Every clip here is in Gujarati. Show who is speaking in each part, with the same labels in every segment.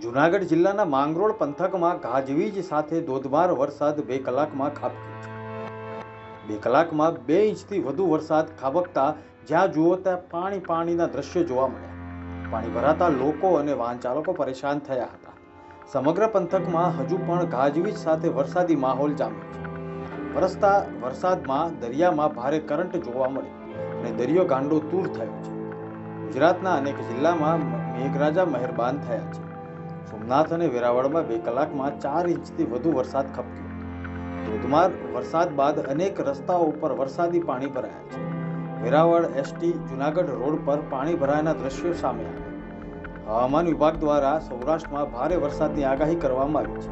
Speaker 1: જુનાગઢ જિલ્લાના માંગરોળ પંથકમાં ગાજવીજ સાથે ધોધમાર વરસાદ બે કલાકમાં ખાબક્યો બે કલાકમાં બે ઇંચથી વધુ વરસાદ ખાબકતા જ્યાં જુઓ ત્યાં પાણી પાણીના દ્રશ્યો જોવા મળ્યા. પાણી ભરાતા લોકો અને વાહન ચાલકો પરેશાન થયા હતા. સમગ્ર પંથકમાં હજુ પણ ગાજવીજ સાથે વરસાદી માહોલ જામ્યો છે. વરસતા વરસાદમાં દરિયામાં ભારે કરંટ જોવા મળ્યો અને દરિયો ગાંડો તૂર થયો છે. ગુજરાતના અનેક જિલ્લામાં મેઘરાજા મહેરબાન થયા છે. સોમનાથ અને વેરાવળમાં બે કલાકમાં ચાર ઇંચથી વધુ વરસાદ ખપક્યો ધોધમાર વરસાદ બાદ અનેક રસ્તાઓ ઉપર વરસાદી પાણી ભરાયા છે. વેરાવળ, એસટી, જુનાગઢ રોડ પર પાણી ભરાયાના દ્રશ્યો સામે આવ્યા. હવામાન વિભાગ દ્વારા સૌરાષ્ટ્રમાં ભારે વરસાદની આગાહી કરવામાં આવી છે.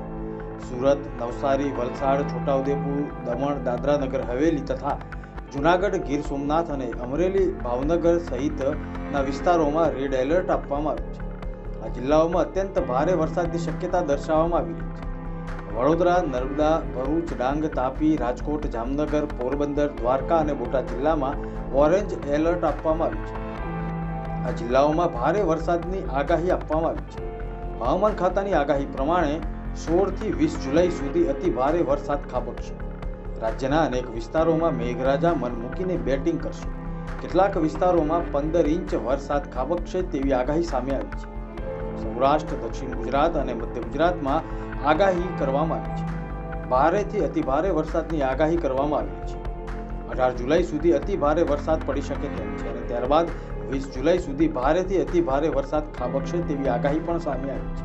Speaker 1: સુરત, નવસારી, વલસાડ, છોટાઉદેપુર, દમણ દાદરા નગર હવેલી તથા જુનાગઢ, ગીર સોમનાથ અને અમરેલી, ભાવનગર સહિતના વિસ્તારોમાં રેડ એલર્ટ આપવામાં આવ્યું છે. આ જિલ્લાઓમાં અત્યંત ભારે વરસાદની શક્યતા દર્શાવવામાં આવી છે. વડોદરા, નર્મદા, ભરૂચ, ડાંગ, તાપી, રાજકોટ, જામનગર, પોરબંદર, દ્વારકા અને બોટાદ જિલ્લામાં ઓરેન્જ એલર્ટ આપવામાં આવ્યું છે. આ જિલ્લાઓમાં ભારે વરસાદની આગાહી આપવામાં આવી છે. હવામાન ખાતાની આગાહી પ્રમાણે સોળથી વીસ જુલાઈ સુધી અતિ ભારે વરસાદ ખાબકશે રાજ્યના અનેક વિસ્તારોમાં મેઘરાજા મન મૂકીને બેટિંગ કરશે. કેટલાક વિસ્તારોમાં પંદર ઇંચ વરસાદ ખાબકશે તેવી આગાહી સામે આવી છે. સૌરાષ્ટ્ર, દક્ષિણ ગુજરાત અને મધ્ય ગુજરાતમાં આગાહી કરવામાં આવી છે. ભારેથી અતિ ભારે વરસાદની આગાહી કરવામાં આવી છે. અઢાર જુલાઈ સુધી અતિ ભારે વરસાદ પડી શકે તેમ છે અને ત્યારબાદ વીસ જુલાઈ સુધી ભારેથી અતિ ભારે વરસાદ ખાબકશે તેવી આગાહી પણ સામે આવી છે.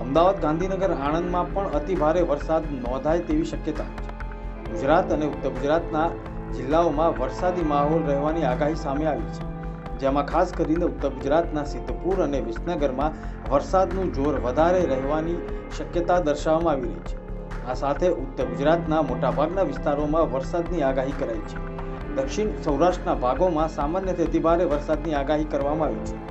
Speaker 1: અમદાવાદ, ગાંધીનગર, આણંદમાં પણ અતિ ભારે વરસાદ નોંધાય તેવી શક્યતા છે. ગુજરાત અને ઉત્તર ગુજરાતના જિલ્લાઓમાં વરસાદી માહોલ રહેવાની આગાહી સામે આવી છે. જેમાં ખાસ કરીને ઉત્તર ગુજરાતના સિદ્ધપુર અને વિસનગરમાં વરસાદનું જોર વધારે રહેવાની શક્યતા દર્શાવવામાં આવી રહી છે. આ સાથે ઉત્તર ગુજરાતના મોટાભાગના વિસ્તારોમાં વરસાદની આગાહી કરાઈ છે. દક્ષિણ સૌરાષ્ટ્રના ભાગોમાં સામાન્યથી ભારે વરસાદની આગાહી કરવામાં આવી છે.